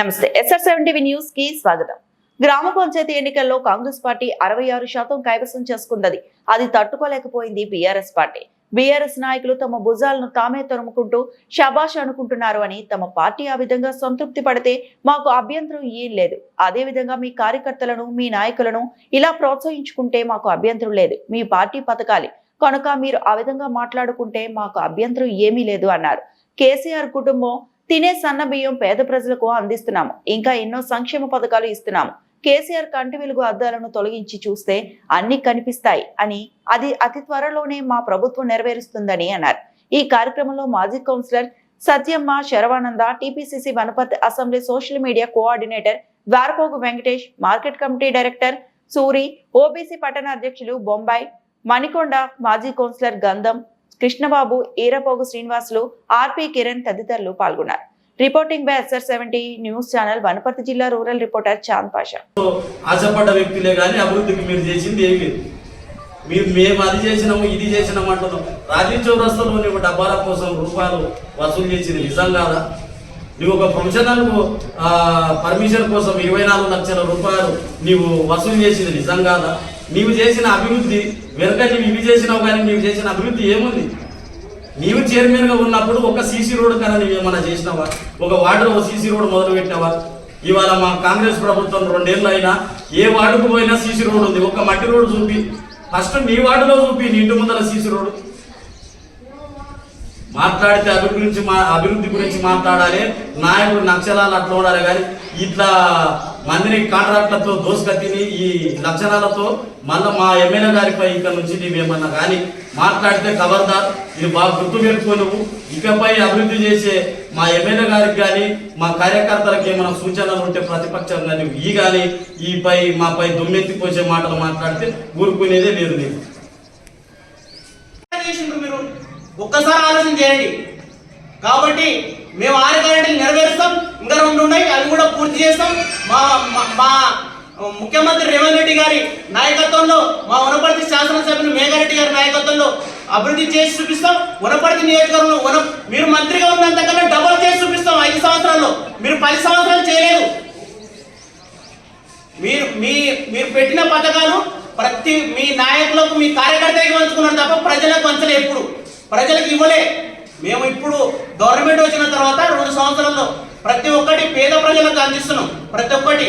నమస్తే. SR seven TV న్యూస్కి స్వాగతం. గ్రామ పంచాయతీ ఎన్నికల్లో కాంగ్రెస్ పార్టీ అరవై ఆరు శాతం కైవసం చేసుకుందది. అది తట్టుకోలేకపోయింది బీఆర్ఎస్ పార్టీ. బీఆర్ఎస్ నాయకులు తమ భుజాలను తామే తరుముకుంటూ షబాష్ అనుకుంటున్నారు అని తమ పార్టీ ఆ విధంగా సంతృప్తి పడితే మాకు అభ్యంతరం ఏం లేదు. అదే విధంగా మీ కార్యకర్తలను మీ నాయకులను ఇలా ప్రోత్సహించుకుంటే మాకు అభ్యంతరం లేదు. మీ పార్టీ పథకాలి. కనుక మీరు ఆ విధంగా మాట్లాడుకుంటే మాకు అభ్యంతరం ఏమీ లేదు అన్నారు. కేసీఆర్ కుటుంబం తినే సన్న బియ్యం పేద ప్రజలకు అందిస్తున్నాము. ఇంకా ఎన్నో సంక్షేమ పథకాలు ఇస్తున్నాము. కేసీఆర్ కంటి వెలుగు అద్దాలను తొలగించి చూస్తే అన్ని కనిపిస్తాయి అని అది అతి త్వరలోనే మా ప్రభుత్వం నెరవేరుస్తుందని అన్నారు. ఈ కార్యక్రమంలో మాజీ councillor Satyamma Sharavananda TPCC Wanaparthy assembly social media coordinator Dwarapogu Venkatesh market committee director Suri OBC పట్టణ అధ్యక్షులు బొంబాయి మణికొండ మాజీ కౌన్సిలర్ గంధం కృష్ణబాబు ఈరపోగు శ్రీనివాసులు ఆర్పి కిరణ్ తదితరులు పాల్గొన్నారు. Reporting by SR seventy news channel Wanaparthy జిల్లా రూరల్ రిపోర్టర్ చాంద్ పాషా. ఆశపడ్డ వ్యక్తులే కానీ అభివృద్ధికి మీరు చేసింది ఏమి మీరు మేము అది చేసినాము ఇది చేసినాము అంటున్నాం. రాజీవ్ చౌరస్తాలో డబ్బాల కోసం రూపాయలు వసూలు చేసింది నిజం కాదా? నువ్వు ఒక ఫంక్షన్ పర్మిషన్ కోసం ఇరవై నాలుగు లక్షల రూపాయలు నీవు వసూలు చేసింది నిజం కాదా నీవు చేసిన అభివృద్ధి వెనుక నీవు ఇవి చేసినావు కానీ నీవు చేసిన అభివృద్ధి ఏముంది? నీవు చైర్మన్గా ఉన్నప్పుడు ఒక సీసీ రోడ్ కన్నా నువ్వు ఏమన్నా చేసినావా? ఒక వార్డులో ఒక సీసీ రోడ్ మొదలు పెట్టినావా ఇవాళ మా కాంగ్రెస్ ప్రభుత్వం రెండేళ్ళు అయినా ఏ వార్డుకు పోయినా సీసీ రోడ్ ఉంది. ఒక మట్టి రోడ్ చూపి. ఫస్ట్ నీ వార్డులో చూపి నీ ఇంటి ముందర సీసీ రోడ్ మాట్లాడితే అభివృద్ధి గురించి మా అభివృద్ధి గురించి మాట్లాడాలి. నాయకుడు నక్షలాలు అట్లా ఉండాలి కానీ ఇట్లా మందిని కాంట్రాక్ట్లతో దోసుకత్తిని ఈ లక్షణాలతో మళ్ళీ మా ఎమ్మెల్యే గారిపై ఇక్కడ నుంచి నీవేమన్నా కానీ మాట్లాడితే ఖబర్దార్ ఇది బాగా గుర్తు పెట్టుకో నువ్వు. ఇకపై అభివృద్ధి చేసే మా ఎమ్మెల్యే గారికి కానీ మా కార్యకర్తలకు ఏమైనా సూచనలు ఉంటే ప్రతిపక్షం కానీ ఈ కానీ ఈ పై మాపై దుమ్మెత్తిపోసే మాటలు మాట్లాడితే ఊరుకునేదే లేదు నీకు చేసిండ్రు మీరు ఒక్కసారి ఆలోచన చేయండి. కాబట్టి మేము ఆరు గ్యారెంటీలు నెరవేరుస్తాం. ఇంకా రెండు ఉన్నాయి. అవి కూడా పూర్తి చేస్తాం. మా మా- ముఖ్యమంత్రి రేవంత్ రెడ్డి గారి నాయకత్వంలో మా వనపర్తి శాసనసభ్యులు మేఘారెడ్డి గారి నాయకత్వంలో అభివృద్ధి చేసి చూపిస్తాం. వనపర్తి నియోజకవర్గంలో వన మీరు మంత్రిగా ఉన్నంతకన్నా డబల్ చేసి చూపిస్తాం ఐదు సంవత్సరాల్లో. మీరు పది సంవత్సరాలు చేయలేదు. మీరు మీ మీరు పెట్టిన పథకాలు ప్రతి మీ నాయకులకు మీ కార్యకర్తకి పంచుకున్నారు తప్ప ప్రజలకు పంచలే ఎప్పుడు. ప్రజలకు ఇవ్వలే. మేము ఇప్పుడు గవర్నమెంట్ వచ్చిన తర్వాత రెండు సంవత్సరాల్లో ప్రతి ఒక్కటి పేద ప్రజలకు అందిస్తున్నాం. ప్రతి ఒక్కటి.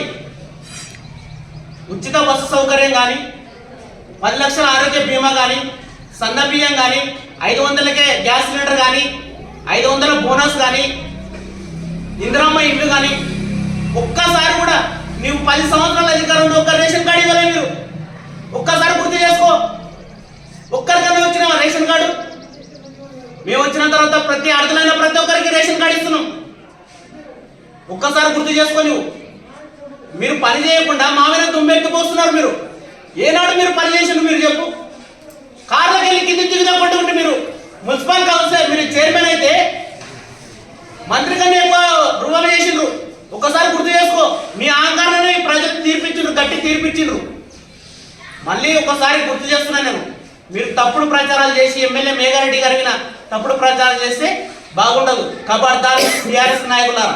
ఉచిత బస్సు సౌకర్యం కానీ పది లక్షల ఆరోగ్య బీమా కానీ సన్న బియ్యం కానీ ఐదు వందలకే గ్యాస్ సిలిండర్ కానీ ఐదు వందల బోనస్ కానీ ఇందిరమ్మ ఇల్లు కానీ ఒక్కసారి కూడా నీవు పది సంవత్సరాల అధికారంలో ఒక్క రేషన్ కార్డు ఇవ్వలే మీరు. ఒక్కసారి గుర్తు చేసుకో. ఒక్కరికన్నా వచ్చిన రేషన్ కార్డు మేము వచ్చిన తర్వాత ప్రతి అర్థమైన ప్రతి ఒక్కరికి రేషన్ కార్డు ఇస్తున్నాం. ఒక్కసారి గుర్తు చేసుకో మీరు పని చేయకుండా మా మీద దుమ్మెత్తిపోస్తున్నారు మీరు. ఏనాడు మీరు పని చేసిండు మీరు చెప్పు. కార్లకు వెళ్ళి కింద దిగుదా పట్టుకుంటే మీరు మున్సిపల్ కౌన్సిలర్ మీరు చైర్మన్ అయితే మంత్రి కన్నా ఎక్కువ రుణాలు చేసిండ్రు. ఒక్కసారి గుర్తు చేసుకో. మీ అహంకారాన్ని ప్రజలు తీర్పించిండ్రు గట్టి తీర్పించిండ్రు మళ్ళీ ఒకసారి గుర్తు చేస్తున్నాను నేను. మీరు తప్పుడు ప్రచారాలు చేసి ఎమ్మెల్యే మేఘారెడ్డి గారి తప్పుడు ప్రచారం చేస్తే బాగుండదు. కబార్దార్ టీఆర్ఎస్ నాయకులారా.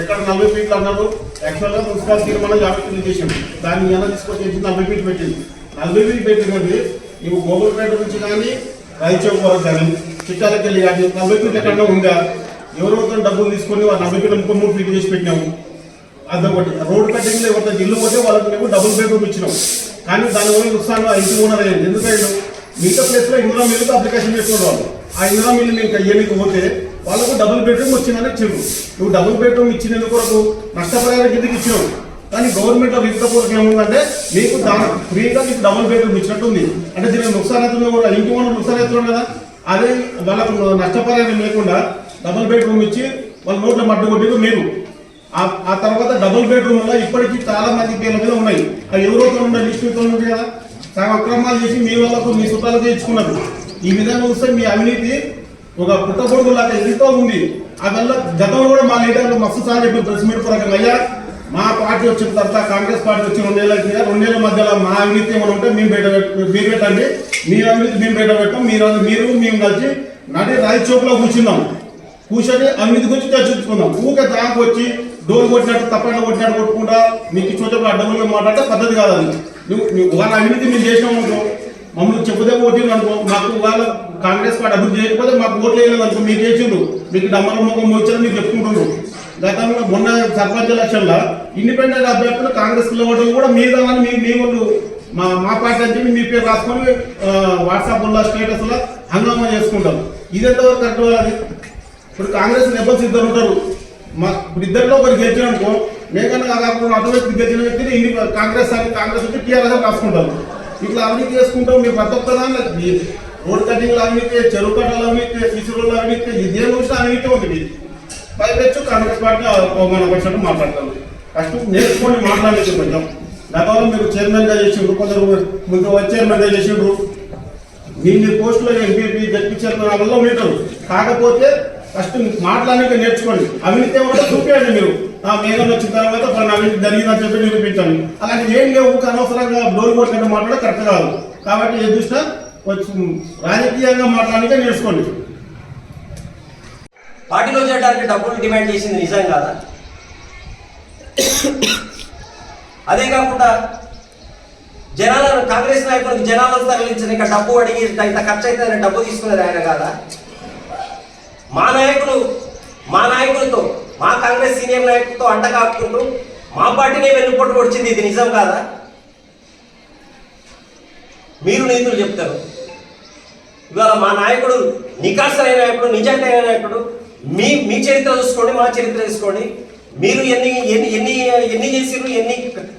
ఎక్కడ నలభై ఫీట్లు అన్నారు? యాక్చువల్గా మున్సిపల్ తీర్మానం యాభై ఫీట్లు దాన్ని ఎలా తీసుకొచ్చి నలభై ఫీట్లు పెట్టింది. నలభై ఫీట్లు పెట్టినది ఇవి గోగులపేట నుంచి కానీ రైచౌక్ వరకు కానీ చిట్టాలకెళ్ళి కానీ నలభై ఫీట్లు ఎక్కడన్నా ఉందా? ఎవరెవరితో డబ్బులు తీసుకొని వాళ్ళు నలభై ఫీట్లు ముప్పై మూడు ఫీట్లు చేసి పెట్టినాము. అదొకటి రోడ్ కట్టింగ్ లేకపోతే ఇల్లు పోతే వాళ్ళకి మేము డబుల్ బెడ్రూమ్ ఇచ్చినాం. కానీ దానివల్ల నుకసాన్ ఇంటి ఓనర్ అయ్యింది ఎందుకంటే మిగతా ప్లేస్లో ఇందిరా మిల్లుతో అప్లికేషన్ చేసుకునే వాళ్ళు. ఆ ఇందిరా మిల్లు మీకు అయ్యేందుకు పోతే వాళ్ళకు డబుల్ బెడ్రూమ్ వచ్చిందని చెప్పు నువ్వు డబుల్ బెడ్రూమ్ ఇచ్చినందుకు కొరకు నష్టపరిహారం కిందకి ఇచ్చినావు. కానీ గవర్నమెంట్ ఆఫ్ ఇంత కొరకు ఏముందంటే మీకు దాని ఫ్రీగా మీకు డబుల్ బెడ్రూమ్ ఇచ్చినట్టుంది. అంటే దీనికి నుకసాన్ అవుతుంది కూడా ఇంటి వాళ్ళు నుకసాన్ అవుతున్నాం కదా. అదే వాళ్ళకు నష్టపరిహారం లేకుండా డబుల్ బెడ్రూమ్ ఇచ్చి వాళ్ళ నోట్లో మడ్డు కొట్టింది మీరు. ఆ తర్వాత డబుల్ బెడ్రూమ్ వల్ల ఇప్పటికీ చాలా మంది పేర్ల మీద ఉన్నాయి. అవి ఎవరోతో ఉన్న లిస్టుతో ఉంది కదా. చాలా అక్రమాలు చేసి మీ వాళ్ళకు మీ చుట్టాలకు ఇచ్చుకున్నారు ఈ విధంగా చూస్తే మీ అవినీతి ఒక పుట్టగొడుగు లాగా ఎంతో ఉంది. అందువల్ల గతంలో కూడా మా లీడర్లు మస్తు సార్ చెప్పిన ప్రెస్ మీట్ పరంగా అయ్యా మా పార్టీ వచ్చిన తర్వాత కాంగ్రెస్ పార్టీ వచ్చి రెండేళ్ళ కింద రెండేళ్ళ మధ్యలో మా అవినీతి ఏమైనా ఉంటే మేము బయట మీరు పెట్టండి. మీ అవినీతి మేము బయట పెట్టాం. మీరు మీరు మేము కలిసి నటి రాయి చౌక్లో కూర్చున్నాం. కూర్చొని అవినీతి గురించి చర్చించుకుందాం ఊక దాకా వచ్చి డోర్ కొట్టినట్టు తప్పకుండా కొట్టినట్టు కొట్టుకుంటా మీకు ఇచ్చోటప్పుడు అడ్డగోలుగా మాట్లాడితే పద్ధతి కాదు అది. నువ్వు నువ్వు వాళ్ళ అవినీతి మేము చేసినాం అనుకో మమ్మల్ని చెప్పుదే ఓటీ అనుకో మాకు వాళ్ళ కాంగ్రెస్ పార్టీ అభివృద్ధి చేయకపోతే మాకు ఓట్లు వేయలేదు అనుకో మీకు వేసిండు మీకు డమ్మల ముఖం వచ్చారని మీకు చెప్పుకుంటున్నారు గతంలో మొన్న సర్పంచ్ ఎలక్షన్లో ఇండిపెండెంట్ అభ్యర్థులు కాంగ్రెస్ ఓట్లు కూడా మీద మీ మీ వాళ్ళు మా మా పార్టీ అని చెప్పి మీ పేరు రాసుకొని వాట్సాప్లో స్టేటస్లో హంగామా చేసుకుంటాం. ఇది కరెక్ట్ వాళ్ళది ఇప్పుడు కాంగ్రెస్ నెబ్బల్స్ ఇద్దరు ఉంటారు మా ఇప్పుడు ఇద్దరిలో ఒకరు గెలిచిన అనుకో మేకన్నా కాకుండా అటువైపు గెలిచిన వ్యక్తిని కాంగ్రెస్ అని కాంగ్రెస్ వచ్చి టీఆర్ఎస్ అని రాసుకుంటారు. ఇట్లా అవినీతి చేసుకుంటాం మీరు ప్రతి ఒక్క దానిలో ఈ రోడ్ కటింగ్లు అవినీతి చెరువు కట్టలు అవినీతి ఇసురులు అవినీతి ఇదే చూసినా అవినీతి ఉంది మీది పైపెచ్చు కాంగ్రెస్ పార్టీ అవమాన పక్షాన్ని మాట్లాడతాను ఫస్ట్ నేర్చుకోండి మాట్లాడలేదు కొంచెం. గతంలో మీరు చైర్మన్గా చేసిండ్రు కొందరు ముందు వైస్ చైర్మన్గా చేసిండ్రు. మీ మీ పోస్టులో ఎంపీపీ జడ్పీ చైర్మన్ వల్ల ఉంటారు కాకపోతే ఫస్ట్ మాట్లాడడానికి నేర్చుకోండి. అవినీతి ఏమంటే చూపించండి మీరు. నా మేఘం వచ్చిన తర్వాత మన అవినీతి జరిగిందని చెప్పి నిరూపించండి అలాంటి ఏం లేవు ఊరికే అనవసరంగా డోర్ కొట్టినట్టు మాట్లాడే కరెక్ట్ కాదు. కాబట్టి ఏది చూసినా కొంచెం రాజకీయంగా మాట్లాడితే నేర్చుకోండి. పార్టీలో చేయడానికి డబ్బులు డిమాండ్ చేసింది నిజం కాదా? అదే కాకుండా జనాలను కాంగ్రెస్ నాయకులకు జనాలను తరలించిన ఇంకా డబ్బు అడిగి ఇంత ఖర్చు అయితే డబ్బు తీసుకున్నది ఆయన కాదా? మా నాయకులు మా నాయకులతో మా కాంగ్రెస్ సీనియర్ నాయకులతో అంటకాపుకుంటూ మా పార్టీనే వెన్నుపోటు వచ్చింది ఇది నిజం కాదా? మీరు నీతులు చెప్తారు. ఇవాళ మా నాయకుడు నికాసైన నాయకుడు నిజాయితీ అయిన నాయకుడు మీ మీ చరిత్ర చూసుకోండి మా చరిత్ర చూసుకోండి. మీరు ఎన్ని ఎన్ని ఎన్ని ఎన్ని చేసిరు ఎన్ని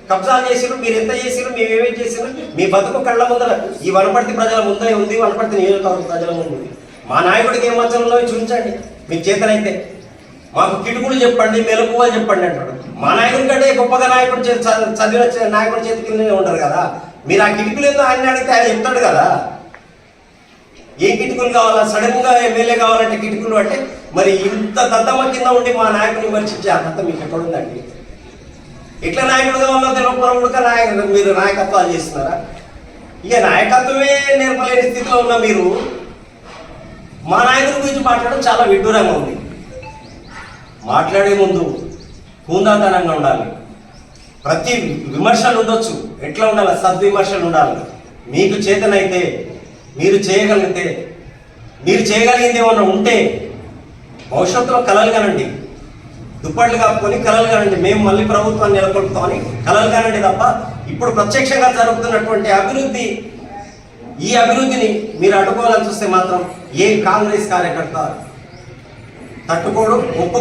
కబ్జాలు చేసిరు మీరు ఎంత చేసిరు మేము ఏమేమి చేసిరు మీ బతుకు కళ్ళ ముందర ఈ వనపర్తి ప్రజల ముందే ఉంది వనపర్తి నియోజకవర్గ ప్రజల ముందు ఉంది. మా నాయకుడికి ఏం మచ్చలు చూపించండి. మీ చేతనైతే. మాకు కిటుకులు చెప్పండి మెలకువలు చెప్పండి అంటాడు. మా నాయకుడి కంటే గొప్పగా నాయకుడు చే- చదివిన నాయకుడి చేతి కిందనే ఉంటారు కదా. మీరు ఆ కిటుకులు ఏందో ఆయన అడిగితే ఆయన చెప్తాడు కదా. ఏ కిటుకులు కావాలా? సడన్గా ఎమ్మెల్యే కావాలంటే కిటుకులు అంటే మరి ఇంత దత్తమ్మ కింద ఉండి మా నాయకుడిని విమర్శించే అర్హత మీకు ఎక్కడుందండి? ఎట్లా నాయకుడు కావాలో తెలియకపోవడం నాయకుడు మీరు నాయకత్వాలు చేస్తున్నారా? ఇక నాయకత్వమే నేర్పలేని స్థితిలో ఉన్న మీరు మా నాయకుడి గురించి మాట్లాడడం చాలా విడ్డూరంగా ఉంది. మాట్లాడే ముందు హూందాతనంగా ఉండాలి. ప్రతి విమర్శలు ఉండొచ్చు. ఎట్లా ఉండాలి? సద్విమర్శలు ఉండాలి. మీకు చేతనైతే మీరు చేయగలిగితే మీరు చేయగలిగింది ఏమన్నా ఉంటే భవిష్యత్తులో కలలు కనండి. దుప్పట్లు కాపుకొని కలలు కనండి. మేము మళ్ళీ ప్రభుత్వాన్ని నెలకొల్పుతామని కలలు కనండి తప్ప ఇప్పుడు ప్రత్యక్షంగా జరుగుతున్నటువంటి అభివృద్ధి ఈ అభివృద్ధిని మీరు అడ్డుకోవాలని చూస్తే మాత్రం ఏ కాంగ్రెస్ కార్యకర్త తట్టుకోడు ఒప్పు